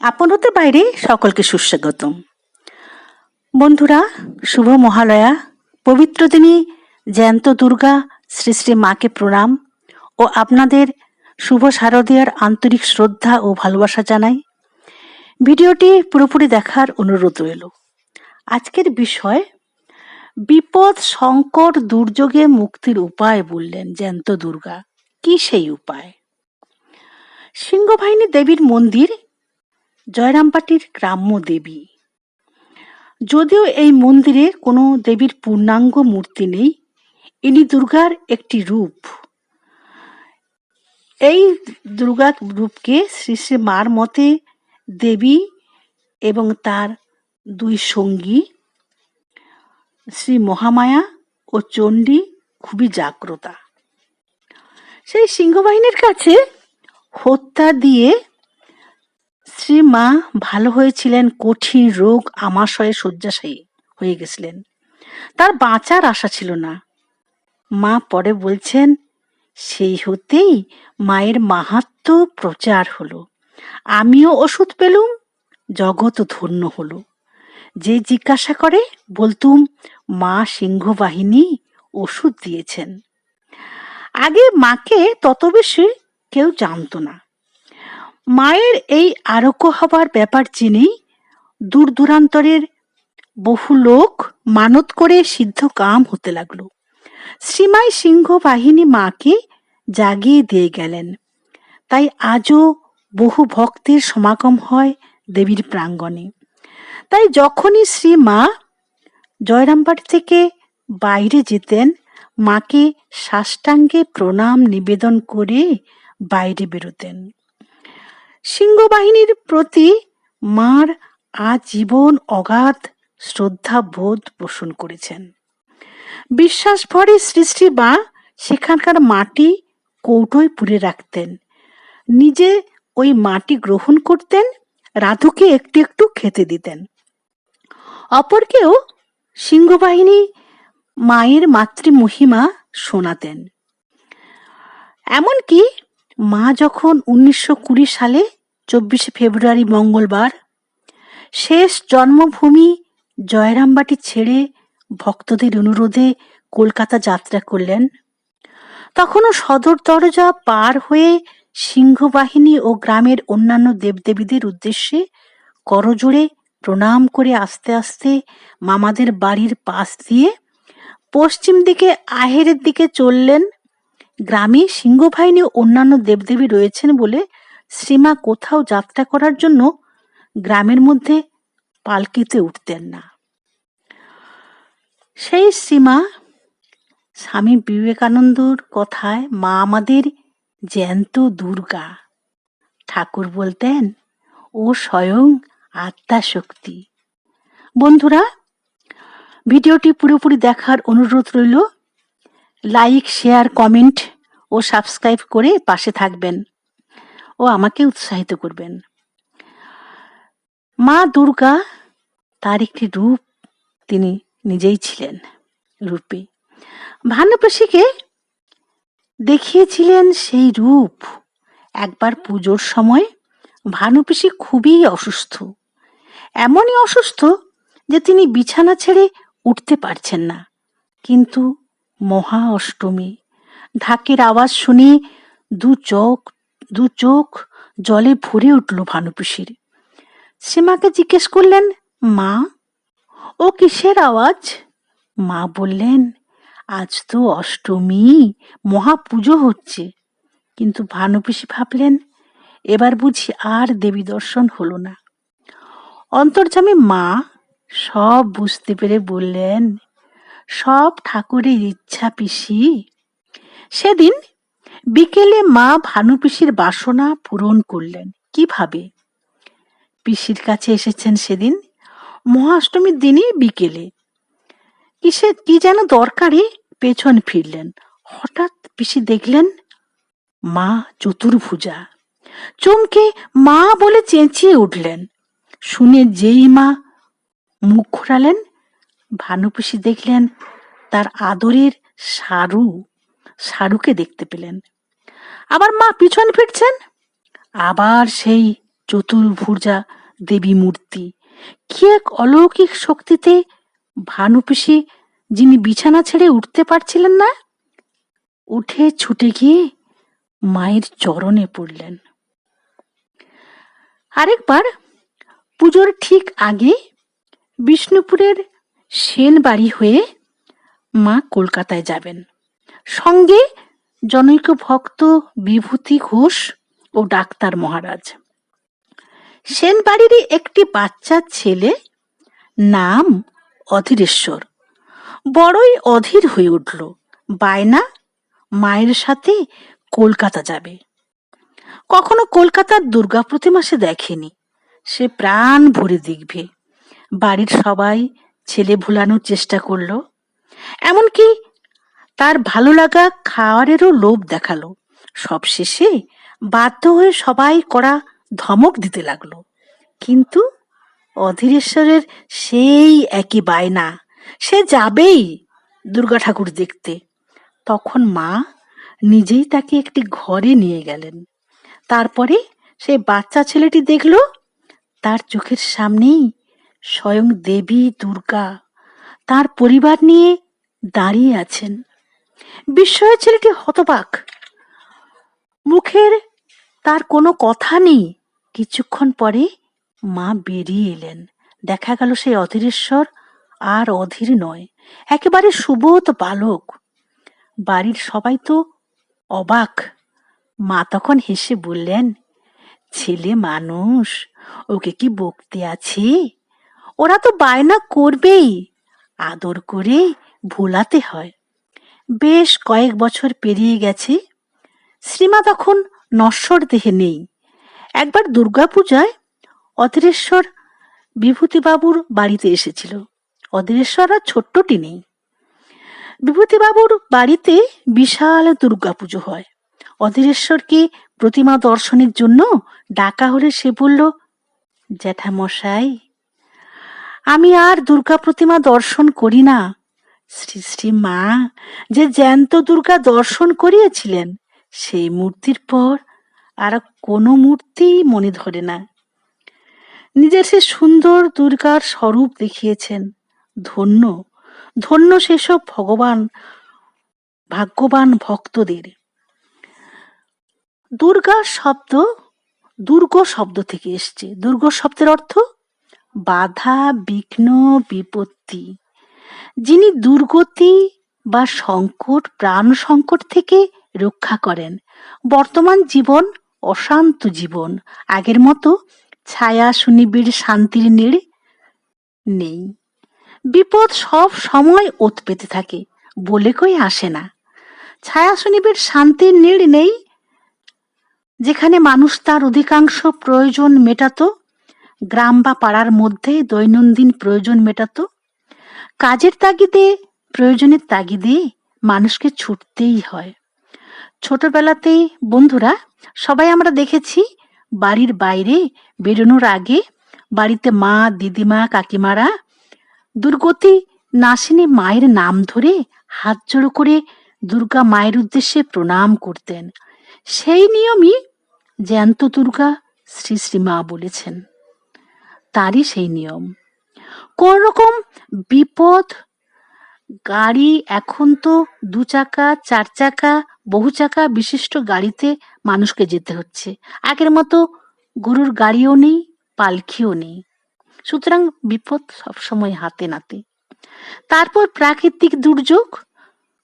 আপন হতে বাইরে সকলকে সুস্বাগতম। বন্ধুরা, শুভ মহালয়া। পবিত্র দিনে জ্যান্ত দুর্গা শ্রী শ্রী মাকে প্রণাম ও আপনাদের শুভ শারদীয়ার আন্তরিক শ্রদ্ধা ও ভালোবাসা জানাই। ভিডিওটি পুরোপুরি দেখার অনুরোধ রইল। আজকের বিষয়, বিপদ, সংকট, দুর্যোগে মুক্তির উপায় বললেন জ্যান্ত দুর্গা। কি সেই উপায়? সিংহবাহিনী দেবীর মন্দির জয়রামপাটির গ্রাম্য দেবী। যদিও এই মন্দিরে কোনো দেবীর পূর্ণাঙ্গ মূর্তি নেই, ইনি দুর্গার একটি রূপ। এই দুর্গা রূপকে শ্রী শ্রী মার মতে দেবী এবং তার দুই সঙ্গী শ্রী মহামায়া ও চণ্ডী খুবই জাগ্রতা। সেই সিংহবাহিনীর কাছে হত্যা দিয়ে শ্রী মা ভালো হয়েছিলেন, কঠিন রোগ আমাশয়ে শয্যাশায়ী হয়ে গেছিলেন। তার বাঁচার আশা ছিল না। মা পরে বলছেন, সেই হতেই মায়ের মাহাত্ম প্রচার হলো। আমিও ওষুধ পেলুম, জগৎ ধন্য হলো। যে জিজ্ঞাসা করে বলতুম, মা সিংহবাহিনী ওষুধ দিয়েছেন। আগে মাকে তত বেশি কেউ জানতো না। মায়ের এই আরোগ্য হবার ব্যাপার জেনেই দূর দূরান্তরের বহু লোক মানত করে সিদ্ধ কাম হতে লাগল। শ্রীমাই সিংহ বাহিনী মাকে জাগিয়ে দিয়ে গেলেন। তাই আজও বহু ভক্তের সমাগম হয় দেবীর প্রাঙ্গণে। তাই যখনই শ্রী মা জয়রামবাড়ি থেকে বাইরে যেতেন, মাকে সাষ্টাঙ্গে প্রণাম নিবেদন করে বাইরে বেরোতেন। সিংহবাহিনীর প্রতি মার আজীবন অগাধ শ্রদ্ধা বোধ পোষণ করেছেন। বিশ্বাস ভরে শ্রী মা সেখানকার মাটি কৌটোয় পুরে রাখতেন। নিজে ওই মাটি গ্রহণ করতেন, রাধুকে একটু একটু খেতে দিতেন। অপরকেও সিংহবাহিনী মায়ের মাতৃমহিমা শোনাতেন। এমনকি মা যখন উনিশশো কুড়ি সালে চব্বিশে ফেব্রুয়ারি মঙ্গলবার শেষ জন্মভূমি জয়রামবাটি ছেড়ে ভক্তদের অনুরোধে কলকাতা যাত্রা করলেন, তখনও সদর দরজা পার হয়ে সিংহবাহিনী ও গ্রামের অন্যান্য দেবদেবীদের উদ্দেশ্যে করজোড়ে প্রণাম করে আস্তে আস্তে মামাদের বাড়ির পাশ দিয়ে পশ্চিম দিকে আহেরের দিকে চললেন গ্রামে সিংহবাহিনী অন্যান্য দেবদেবী রয়েছেন বলে শ্রীমা কোথাও যাত্রা করার জন্য গ্রামের মধ্যে পালকিতে উঠতেন না। সেই শ্রীমা স্বামী বিবেকানন্দর কথায়, মা আমাদের জ্যান্ত দুর্গা। ঠাকুর বলতেন, ও স্বয়ং আত্মা শক্তি বন্ধুরা, ভিডিওটি পুরোপুরি দেখার অনুরোধ রইল, লাইক, শেয়ার, কমেন্ট ও সাবস্ক্রাইব করে পাশে থাকবেন। ও আমাকে উৎসাহিত করবেন। মা দুর্গা তার একটি রূপ তিনি নিজেই ছিলেন, রূপে। ভানুপ্রসীকে দেখিয়েছিলেন সেই রূপ। একবার পুজোর সময় ভানুপিসি খুবই অসুস্থ। এমনই অসুস্থ যে তিনি বিছানা ছেড়ে উঠতে পারছেন না। কিন্তু মহা অষ্টমী ঢাকের আওয়াজ শুনে দু চোখ দু চোখ জলে ভরে উঠল ভানুপিসির সে মাকে জিজ্ঞেস করলেন, মা, ও কিসের আওয়াজ? মা বললেন, আজ তো অষ্টমী, মহা পুজো হচ্ছে। কিন্তু ভানুপিসি ভাবলেন, এবার বুঝি আর দেবী দর্শন হলো না। অন্তর্জামী মা সব বুঝতে পেরে বললেন, সব ঠাকুরের ইচ্ছা পিসি। সেদিন বিকেলে মা ভানু পিসির বাসনা পূরণ করলেন। কীভাবে? পিসির কাছে এসেছেন সেদিন মহাষ্টমীর দিনই বিকেলে। কিসে, কি যেন দরকারে পেছন ফিরলেন। হঠাৎ পিসি দেখলেন মা চতুর্ভুজা। চমকে মা বলে চেঁচিয়ে উঠলেন। শুনে যেই মা মুখ ঘোরালেন ভানুপিসি দেখলেন তার আদরের সারু। সারুকে দেখতে পেলেন। আবার মা পিছন ফিরছেন। আবার সেই চতুর্ভুজা দেবী মূর্তি। কি এক অলৌকিক শক্তিতে ভানুপিসি যিনি বিছানা ছেড়ে উঠতে পারছিলেন না, উঠে ছুটে গিয়ে মায়ের চরণে পড়লেন। আরেকবার পুজোর ঠিক আগে বিষ্ণুপুরের সেন বাড়ি হয়ে মা কলকাতায় যাবেন। সঙ্গে জনৈক ভক্ত বিভূতি ঘোষ ও ডাক্তার মহারাজ। সেন বাড়িরই একটি বাচ্চা ছেলে নাম অধীরেশ্বর। বড়ই অধীর হয়ে উঠল। বায়না মায়ের সাথে কলকাতা যাবে। কখনো কলকাতার দুর্গা প্রতিমা সে দেখেনি। সে প্রাণ ভরে দেখবে। বাড়ির সবাই ছেলে ভুলানোর চেষ্টা করল। এমনকি তার ভালো লাগা খাওয়ারেরও লোভ দেখাল। সবশেষে বাধ্য হয়ে সবাই করা ধমক দিতে লাগল। কিন্তু অধীরেশ্বরের সেই একই বায়না, সে যাবেই দুর্গা ঠাকুর দেখতে। তখন মা নিজেই তাকে একটি ঘরে নিয়ে গেলেন। তারপরে সেই বাচ্চা ছেলেটি দেখল, তার চোখের সামনেই স্বয়ং দেবী দুর্গা, তার পরিবার নিয়ে দাঁড়িয়ে আছেন। বিস্ময়ের ছেলেটি হতবাক। মুখের তার কোনো কথা নেই। কিছুক্ষণ পরে মা বেরিয়ে এলেন। দেখা গেল সেই অধীরেশ্বর আর অধীর নয়, একেবারে সুবোধ বালক। বাড়ির সবাই তো অবাক। মা তখন হেসে বললেন, ছেলে মানুষ, ওকে কি বকতে আছে? ওরা তো বায়না করবেই। আদর করে ভোলাতে হয়। বেশ কয়েক বছর পেরিয়ে গেছে। শ্রীমা তখন নশ্বর দেহে নেই। একবার দুর্গাপূজায় অধীরেশ্বর বিভূতিবাবুর বাড়িতে এসেছিল। অধীরেশ্বর আর ছোট্টটি নেই। বিভূতিবাবুর বাড়িতে বিশাল দুর্গাপুজো হয়। অধীরেশ্বরকে প্রতিমা দর্শনের জন্য ডাকা হলে সে বলল, জ্যাঠামশাই, আমি আর দুর্গা প্রতিমা দর্শন করি না। শ্রী শ্রী মা যে জ্যান্ত দুর্গা দর্শন করিয়েছিলেন, সেই মূর্তির পর আর কোনো মূর্তি মনে ধরে না। নিজের সে সুন্দর দুর্গার স্বরূপ দেখিয়েছেন, ধন্য ধন্য সেসব ভগবান, ভাগ্যবান ভক্তদের। দুর্গা শব্দ দুর্গ শব্দ থেকে এসছে। দুর্গ শব্দের অর্থ বাধা, বিঘ্ন, বিপত্তি। যিনি দুর্গতি বা সংকট, প্রাণ সংকট থেকে রক্ষা করেন। বর্তমান জীবন অশান্ত জীবন। আগের মতো ছায়া, সুনিবিড়, শান্তির নীড় নেই। বিপদ সব সময় ওত পেতে থাকে, বলে কই আসে না। ছায়া, সুনিবিড়, শান্তির নীড় নেই, যেখানে মানুষ তার অধিকাংশ প্রয়োজন মেটাতো, গ্রাম বা পাড়ার মধ্যে দৈনন্দিন প্রয়োজন মেটাতো কাজের তাগিদে, প্রয়োজনের তাগিদে মানুষকে ছুটতেই হয়। ছোটবেলাতেই, বন্ধুরা, সবাই আমরা দেখেছি বাড়ির বাইরে বেরোনোর আগে বাড়িতে মা, দিদিমা, কাকিমারা দুর্গতি নাসিনী মায়ের নাম ধরে হাত জড়ো করে দুর্গা মায়ের উদ্দেশ্যে প্রণাম করতেন। সেই নিয়মই জ্যান্ত দুর্গা শ্রী শ্রী মা বলেছেন। তারই সেই নিয়ম। কোন রকম বিপদ? গাড়ি এখন তো দু চাকা চার চাকা বহু চাকা বিশিষ্ট গাড়িতে মানুষকে যেতে হচ্ছে। আগের মতো গরুর গাড়িও নেই পালকিও নেই। সুতরাং বিপদ সবসময় হাতে নাতে। তারপর প্রাকৃতিক দুর্যোগ,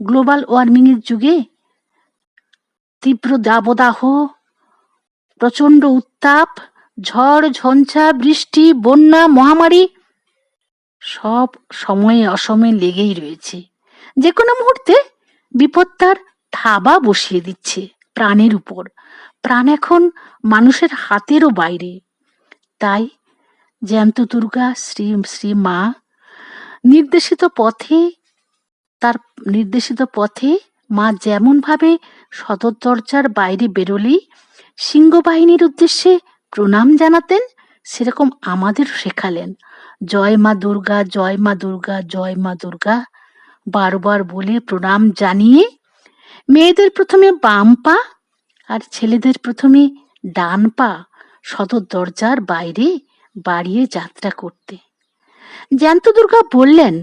গ্লোবাল ওয়ার্মিং এর যুগে তীব্র দাবদাহ প্রচণ্ড উত্তাপ, ঝড়, ঝঞ্ঝা, বৃষ্টি, বন্যা, মহামারী সব সময়ে অসময়ে লেগেই রয়েছে। যে কোনো মুহূর্তে বিপদ তার থাবা বসিয়ে দিচ্ছে প্রাণের উপর। প্রাণ এখন মানুষের হাতেরও বাইরে। তাই জ্যান্ত দুর্গা, শ্রী শ্রী মা, নির্দেশিত পথে, তার নির্দেশিত পথে মা যেমনভাবে সদর দরজার বাইরে বেরোলেই সিংহবাহিনীর উদ্দেশ্যে প্রণাম জানাতেন সেরকম আমাদের শেখালেন। জয় মা দুর্গা, জয় মা দুর্গা, জয় মা দুর্গা। বারবার বলে প্রণাম জানিয়ে মেয়েদের প্রথমে বাম পা আর ছেলেদের প্রথমে ডান পা সদর দরজার বাইরে বাড়িয়ে যাত্রা করতে। জ্যান্ত দুর্গা বললেন,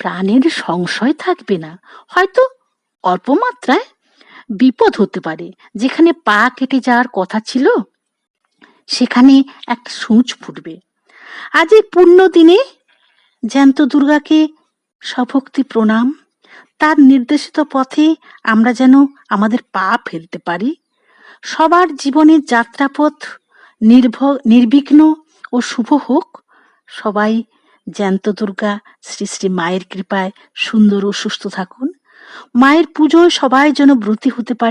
প্রাণের সংশয় থাকবে না। হয়তো অল্প মাত্রায় বিপদ হতে পারে। যেখানে পা কেটে যাওয়ার কথা ছিল সেখানে একটা সূচ ফুটবে। আজ এই পূর্ণ দিনে জ্যান্ত দুর্গাকে সভক্তি প্রণাম। তার নির্দেশিত পথে আমরা যেন আমাদের পা ফেলতে পারি। সবার জীবনের যাত্রাপথ নির্ভ, নির্বিঘ্ন ও শুভ হোক। সবাই জ্যান্ত দুর্গা, শ্রী শ্রী মায়ের কৃপায় সুন্দর ও সুস্থ থাকুন। মায়ের পুজোয় সবাই যেন ব্রতী হতে পারে।